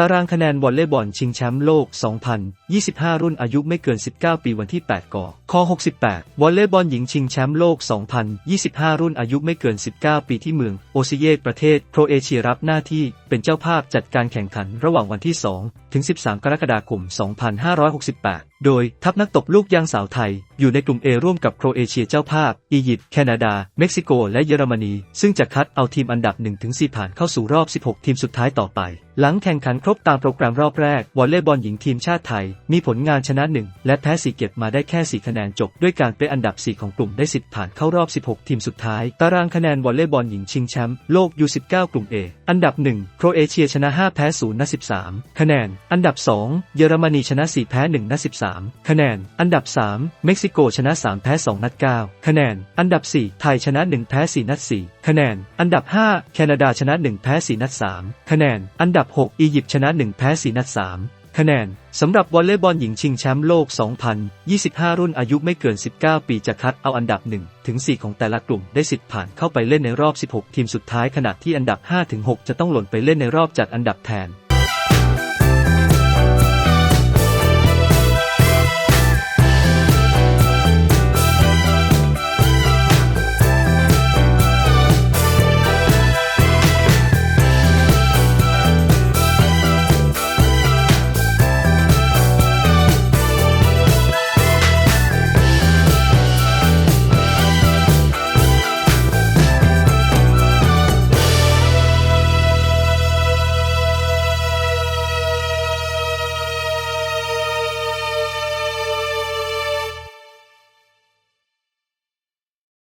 ตารางคะแนนวอลเลย์บอลชิงแชมป์โลก 2025 รุ่นอายุไม่เกิน 19 ปีวันที่ 8กข้อ68 วอลเลย์บอลหญิงชิงแชมป์โลก 2025 รุ่นอายุไม่เกิน 19 ปีที่เมือง โอซิเยตประเทศ โครเอเชียรับหน้าที่เป็นเจ้าภาพจัดการแข่งขันระหว่างวันที่ 2 ถึง 13 กรกฎาคม 2568 โดยทัพนักตบลูกยางสาวไทย อยู่ในกลุ่ม A ร่วมกับโครเอเชียเจ้าภาพ อียิปต์แคนาดา เม็กซิโก และเยอรมนี ซึ่งจะคัดเอาทีมอันดับ 1-4 ผ่านเข้าสู่รอบ 16 ทีมสุดท้ายต่อไป หลังแข่งขันครบตามโปรแกรมรอบแรก วอลเลย์บอลหญิงทีมชาติไทย มีผลงานชนะ 1 และแพ้4เก็บมาได้แค่ 4 คะแนนจบ ด้วยการเป็นอันดับ 4 ของกลุ่มได้สิทธิ์ผ่านเข้ารอบ 16 ทีมสุดท้าย ตารางคะแนนวอลเลย์บอลหญิงชิงแชมป์โลก U19 กลุ่ม A อันดับ 1 โครเอเชียชนะ 5 แพ้0นัด13 คะแนน อันดับ 2 เยอรมนีชนะ 4 แพ้1นัด13คะแนน อันดับ 3 เม็กซิโกชนะ 3 แพ้ 2 นัด 9 คะแนน อันดับ 4 ไทยชนะ 1 แพ้ 4 นัด 4 คะแนน อันดับ 5 แคนาดาชนะ 1 แพ้ 4 นัด 3 คะแนน อันดับ 6 อียิปต์ชนะ 1 แพ้ 4 นัด 3คะแนน สำหรับวอลเลย์บอลหญิงชิงแชมป์โลก 2025 รุ่นอายุไม่เกิน 19 ปีจะคัดเอาอันดับ 1 ถึง 4 ของแต่ละกลุ่มได้สิทธิ์ผ่านเข้าไปเล่นในรอบ 16 ทีมสุดท้ายขณะที่อันดับ 5 ถึง 6 จะต้องหล่นไปเล่นในรอบจัดอันดับแทน